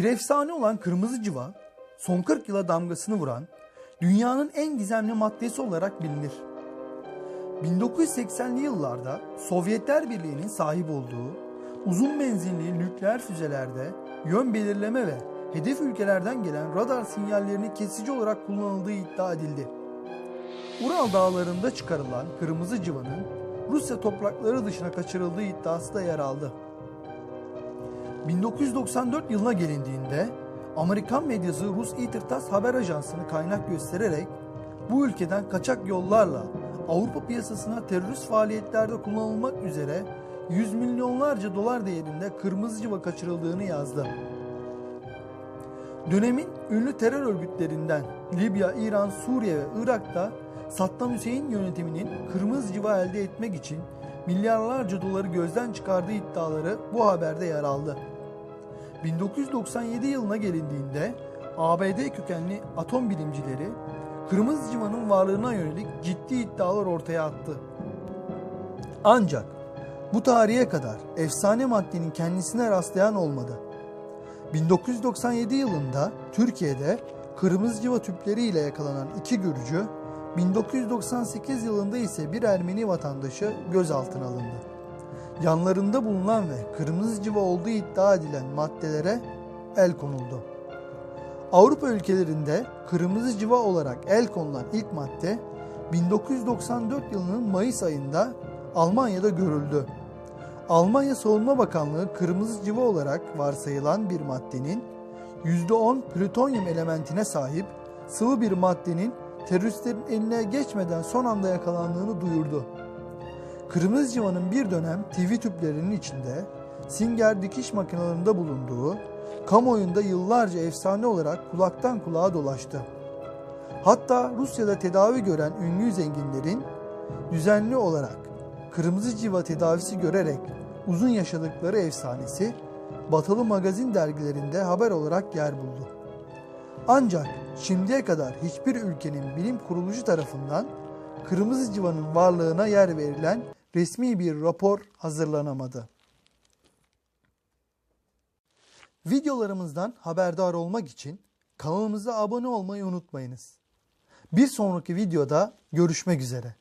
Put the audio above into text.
Bir efsane olan kırmızı cıva son 40 yıla damgasını vuran dünyanın en gizemli maddesi olarak bilinir. 1980'li yıllarda Sovyetler Birliği'nin sahip olduğu uzun menzilli nükleer füzelerde yön belirleme ve hedef ülkelerden gelen radar sinyallerini kesici olarak kullanıldığı iddia edildi. Ural dağlarında çıkarılan kırmızı cıvanın Rusya toprakları dışına kaçırıldığı iddiası da yer aldı. 1994 yılına gelindiğinde Amerikan medyası Rus İtirtas haber ajansını kaynak göstererek bu ülkeden kaçak yollarla Avrupa piyasasına terörist faaliyetlerde kullanılmak üzere yüz milyonlarca dolar değerinde kırmızı cıva kaçırıldığını yazdı. Dönemin ünlü terör örgütlerinden Libya, İran, Suriye ve Irak'ta Saddam Hüseyin yönetiminin kırmızı civa elde etmek için milyarlarca doları gözden çıkardığı iddiaları bu haberde yer aldı. 1997 yılına gelindiğinde ABD kökenli atom bilimcileri kırmızı civanın varlığına yönelik ciddi iddialar ortaya attı. Ancak bu tarihe kadar efsane maddenin kendisine rastlayan olmadı. 1997 yılında Türkiye'de kırmızı civa tüpleriyle yakalanan iki Gürcü, 1998 yılında ise bir Ermeni vatandaşı gözaltına alındı. Yanlarında bulunan ve kırmızı civa olduğu iddia edilen maddelere el konuldu. Avrupa ülkelerinde kırmızı civa olarak el konulan ilk madde 1994 yılının Mayıs ayında Almanya'da görüldü. Almanya Savunma Bakanlığı kırmızı civa olarak varsayılan bir maddenin %10 plütonyum elementine sahip sıvı bir maddenin teröristlerin eline geçmeden son anda yakalandığını duyurdu. Kırmızı civanın bir dönem TV tüplerinin içinde Singer dikiş makinelerinde bulunduğu, kamuoyunda yıllarca efsane olarak kulaktan kulağa dolaştı. Hatta Rusya'da tedavi gören ünlü zenginlerin düzenli olarak kırmızı civa tedavisi görerek uzun yaşadıkları efsanesi batılı magazin dergilerinde haber olarak yer buldu. Ancak şimdiye kadar hiçbir ülkenin bilim kuruluşu tarafından kırmızı civanın varlığına yer verilen resmi bir rapor hazırlanamadı. Videolarımızdan haberdar olmak için kanalımıza abone olmayı unutmayınız. Bir sonraki videoda görüşmek üzere.